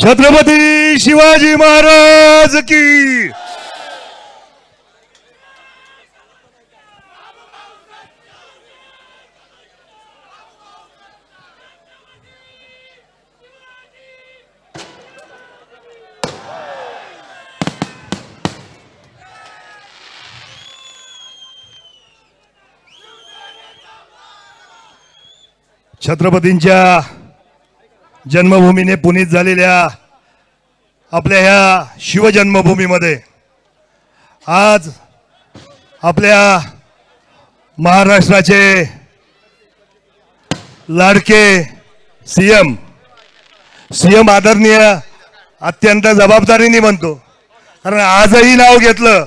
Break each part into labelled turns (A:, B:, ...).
A: छत्रपती शिवाजी महाराज की. छत्रपतींच्या जन्मभूमीने पुनीत झालेल्या आपल्या ह्या शिवजन्मभूमीमध्ये आज आपल्या महाराष्ट्राचे लाडके सीएम सीएम आदरणीय अत्यंत जबाबदारीने म्हणतो. कारण आजही नाव घेतलं.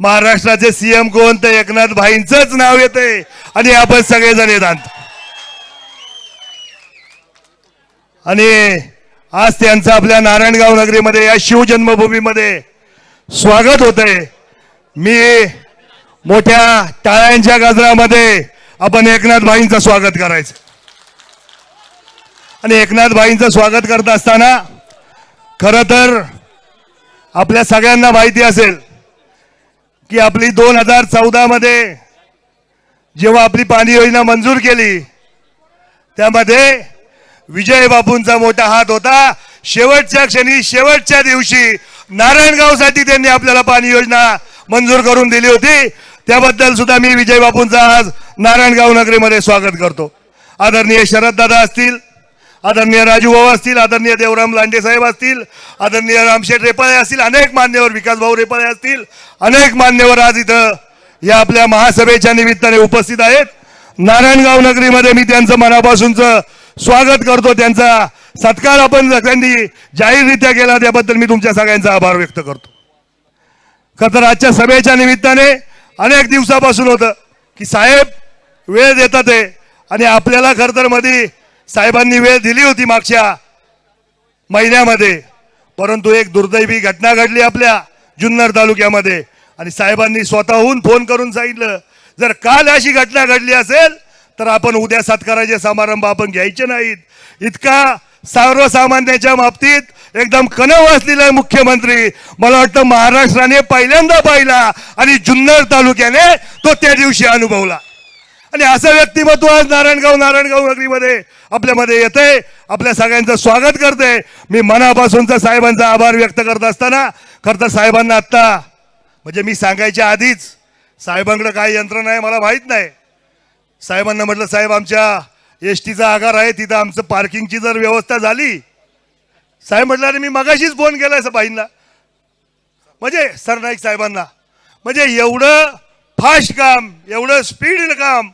A: महाराष्ट्राचे सीएम कोण तर एकनाथ भाईंचंच नाव येते आणि आपण सगळेजण येतात आणि आज त्यांचं आपल्या नारायणगाव नगरीमध्ये या शिवजन्मभूमीमध्ये स्वागत होत आहे मी मोठ्या टाळ्यांच्या गजरामध्ये आपण एकनाथ भाईंचं स्वागत करायचं. आणि एकनाथ भाईंचं स्वागत करत असताना खरं तर आपल्या सगळ्यांना माहिती असेल की आपली दोन हजार चौदामध्ये जेव्हा आपली पाणी योजना मंजूर केली त्यामध्ये विजय बापूंचा मोठा हात होता. शेवटच्या क्षणी शेवटच्या दिवशी नारायणगावसाठी त्यांनी आपल्याला पाणी योजना मंजूर करून दिली होती. त्याबद्दल सुद्धा मी विजय बापूंचा आज नारायणगाव नगरीमध्ये स्वागत करतो. आदरणीय शरददादा असतील आदरणीय राजू भाऊ असतील आदरणीय देवराम लांडे साहेब असतील आदरणीय रामशेठ रेपाळे असतील अनेक मान्यवर विकास भाऊ रेपाळे असतील अनेक मान्यवर आज इथं या आपल्या महासभेच्या निमित्ताने उपस्थित आहेत. नारायणगाव नगरीमध्ये मी त्यांचं मनापासूनचं स्वागत करतो त्यांचा. सत्कार आपण त्यांनी जाहीररित्या केला त्याबद्दल मी तुमच्या सगळ्यांचा आभार व्यक्त करतो. खरं तर आजच्या सभेच्या निमित्ताने अनेक दिवसापासून होतं की साहेब वेळ देतात आहे आणि आपल्याला खरं तर मध्ये साहेबांनी वेळ दिली होती मागच्या महिन्यामध्ये. परंतु एक दुर्दैवी घटना घडली आपल्या जुन्नर तालुक्यामध्ये. आणि साहेबांनी स्वतःहून फोन करून सांगितलं जर काल अशी घटना घडली असेल तर आपण उद्या सत्काराचे समारंभ आपण घ्यायचे नाहीत. इतका सर्वसामान्याच्या बाबतीत एकदम कणव असलेला मुख्यमंत्री मला वाटतं महाराष्ट्राने पहिल्यांदा पाहिला आणि जुन्नर तालुक्याने तो त्या दिवशी अनुभवला. आणि असं व्यक्तिमत्व आज नारायणगाव नारायणगाव नगरीमध्ये आपल्यामध्ये येतंय. आपल्या सगळ्यांचं स्वागत करते मी मनापासूनचा साहेबांचा आभार व्यक्त करत असताना खरं तर साहेबांना आत्ता म्हणजे मी सांगायच्या आधीच साहेबांकडे काय यंत्रणा आहे मला माहीत नाही. साहेबांना म्हटलं साहेब आमच्या एस टीचा आगार आहे तिथं आमचं पार्किंगची जर व्यवस्था झाली. साहेब म्हटलं अरे मी मगाशीच फोन केला केलाय बाईंना. म्हणजे सरनाईक साहेबांना म्हणजे एवढं फास्ट काम एवढं स्पीड काम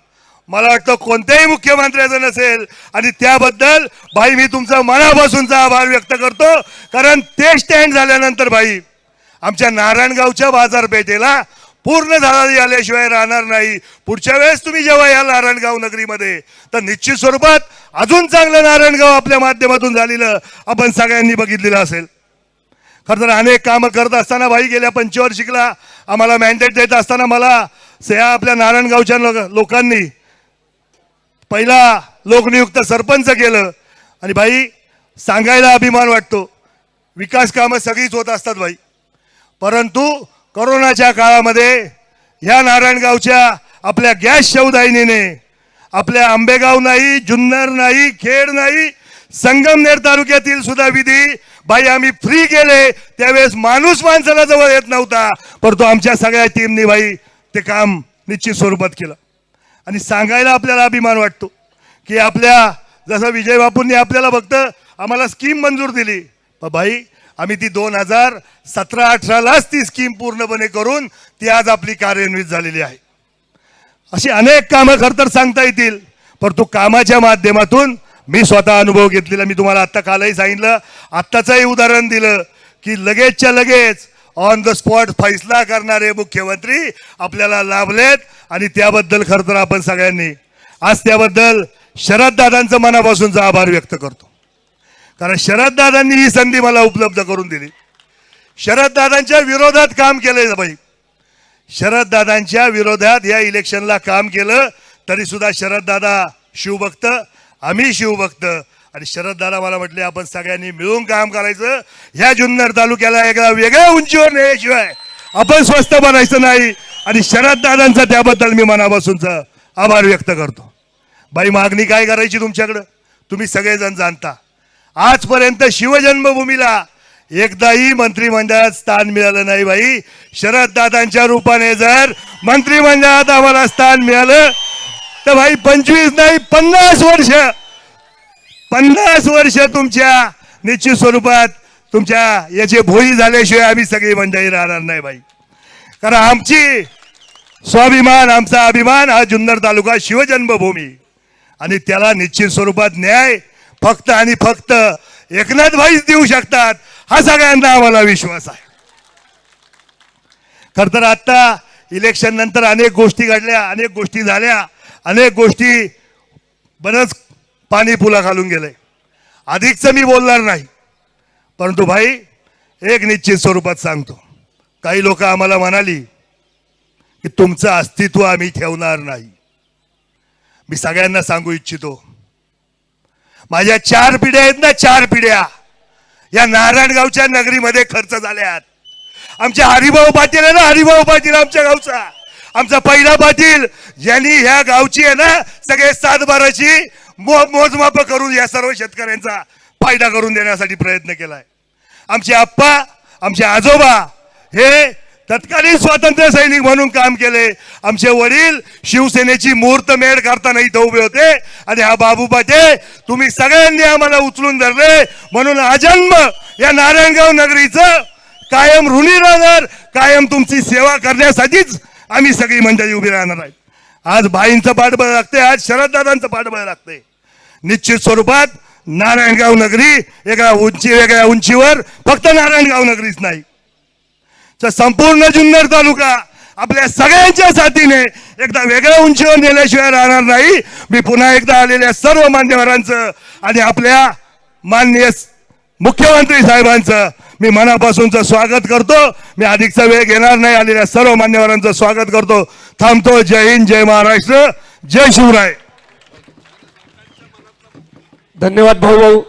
A: मला वाटतं कोणत्याही मुख्यमंत्र्याचं नसेल. आणि त्याबद्दल भाई मी तुमचा मनापासूनचा आभार व्यक्त करतो कारण ते स्टँड झाल्यानंतर भाई आमच्या नारायणगावच्या बाजारपेठेला पूर्ण झाला आल्याशिवाय राहणार नाही. पुढच्या वेळेस तुम्ही जेव्हा या नारायणगाव नगरीमध्ये तर निश्चित स्वरूपात अजून चांगलं नारायणगाव आपल्या माध्यमातून झालेलं आपण सगळ्यांनी बघितलेलं असेल. खरं तर अनेक कामं करत असताना भाई गेल्या पंचवार्षिकला आम्हाला मॅन्डेट देत असताना मला या आपल्या नारायणगावच्या लोकांनी पहिला लोकनियुक्त सरपंच केलं. आणि भाई सांगायला अभिमान वाटतो. विकास कामं सगळीच होत असतात भाई. परंतु कोरोनाच्या काळामध्ये ह्या नारायणगावच्या आपल्या गॅस शवदाहिनीने आपल्या आंबेगाव नाही जुन्नर नाही खेड नाही संगमनेर तालुक्यातील सुद्धा विधी बाई आम्ही फ्री केले. त्यावेळेस माणूस माणसाला जवळ येत नव्हता. परंतु आमच्या सगळ्या टीमनी बाई ते काम निश्चित स्वरूपात केलं. आणि सांगायला आपल्याला अभिमान वाटतो की आपल्या जसं विजय बापूंनी आपल्याला फक्त आम्हाला स्कीम मंजूर दिली. पण भाई आम्ही ती दोन हजार सतरा अठरालाच ती स्कीम पूर्णपणे करून ती आज आपली कार्यान्वित झालेली आहे. अशी अनेक कामं खरं तर सांगता येतील परंतु कामाच्या माध्यमातून मी स्वतः अनुभव घेतलेला. मी तुम्हाला आत्ता कालही सांगितलं आत्ताचंही उदाहरण दिलं की लगेचच्या लगेच ऑन द स्पॉट फैसला करणारे मुख्यमंत्री आपल्याला लाभलेत आणि त्याबद्दल खरं तर आपण सगळ्यांनी आज त्याबद्दल शरददादांचं मनापासूनचा आभार व्यक्त करतो. कारण शरददादांनी ही संधी मला उपलब्ध करून दिली. शरददादांच्या विरोधात काम केलंय बाई. शरददादांच्या विरोधात या इलेक्शनला काम केलं तरी सुद्धा शरददादा शिवभक्त आम्ही शिवभक्त. आणि शरददादा मला म्हटले आपण सगळ्यांनी मिळून काम करायचं. ह्या जुन्नर तालुक्याला एका वेगळ्या उंचीवर नेल्याशिवाय आपण स्वस्त बनायचं नाही. आणि शरददादांचा त्याबद्दल मी मनापासूनच आभार व्यक्त करतो. बाई मागणी काय करायची तुमच्याकडं? तुम्ही सगळेजण जाणता. आजपर्यंत शिवजन्मभूमीला एकदाही मंत्रिमंडळात स्थान मिळालं नाही बाई. शरददादांच्या रूपाने जर मंत्रिमंडळात आम्हाला स्थान मिळालं तर भाई पंचवीस नाही पन्नास वर्ष. पन्नास वर्ष तुमच्या निश्चित स्वरूपात तुमच्या याचे भोई झाल्याशिवाय आम्ही सगळी मंडळी राहणार नाही बाई. कारण आमची स्वाभिमान आमचा अभिमान हा जुन्नर तालुका शिवजन्मभूमी. आणि त्याला निश्चित स्वरूपात न्याय फक्त आणि फक्त एकनाथ भाईच देऊ शकतात हा सगळ्यांना आम्हाला विश्वास आहे. खर तर आत्ता इलेक्शन नंतर अनेक गोष्टी घडल्या अनेक गोष्टी झाल्या अनेक गोष्टी बरंच पाणी पुला घालून गेलंय अधिकचं मी बोलणार नाही परंतु भाई एक निश्चित स्वरूपात सांगतो. काही लोक आम्हाला म्हणाली की तुमचं अस्तित्व आम्ही ठेवणार नाही. मी सगळ्यांना सांगू इच्छितो माझ्या चार पिढ्या आहेत ना चार पिढ्या. या नारायणगावच्या नगरीमध्ये खर्च झाल्यात. आमच्या हरिभाऊ पाटील आहे ना हरिभाऊ पाटील आमच्या गावचा. आमचा पहिला पाटील ज्यांनी ह्या गावची आहे ना सगळे सातबाराची मो मोजमाप करून या सर्व शेतकऱ्यांचा फायदा करून देण्यासाठी प्रयत्न केलाय. आमचे आप्पा आमचे आजोबा हे तत्कालीन स्वातंत्र्य सैनिक म्हणून काम केले. आमचे वडील शिवसेनेची मुहूर्तमेढ करताना इथं उभे होते. आणि हा बाबू पाटे तुम्ही सगळ्यांनी आम्हाला उचलून धरले. म्हणून अजन्म या नारायणगाव नगरीचं कायम ऋणी राहणार कायम तुमची सेवा करण्यासाठीच आम्ही सगळी मंडळी उभी राहणार आहेत. आज भाईंचं पाठबळ लागते आज शरददादांचं पाठबळ लागते निश्चित स्वरूपात नारायणगाव नगरी एका उंची वेगळ्या उंचीवर फक्त नारायणगाव नगरीच नाही. तर संपूर्ण जुन्नर तालुका आपल्या सगळ्यांच्या साथीने एकदा वेगळ्या उंचीवर नेल्याशिवाय राहणार नाही. मी पुन्हा एकदा आलेल्या सर्व मान्यवरांचं आणि आपल्या माननीय मुख्यमंत्री साहेबांचं मी मनापासूनचं स्वागत करतो. मी अधिकचा वेळ घेणार नाही. आलेल्या सर्व मान्यवरांचं स्वागत करतो. थांबतो. जय हिंद जय महाराष्ट्र. जय शिवराय.
B: धन्यवाद भाऊ भाऊ.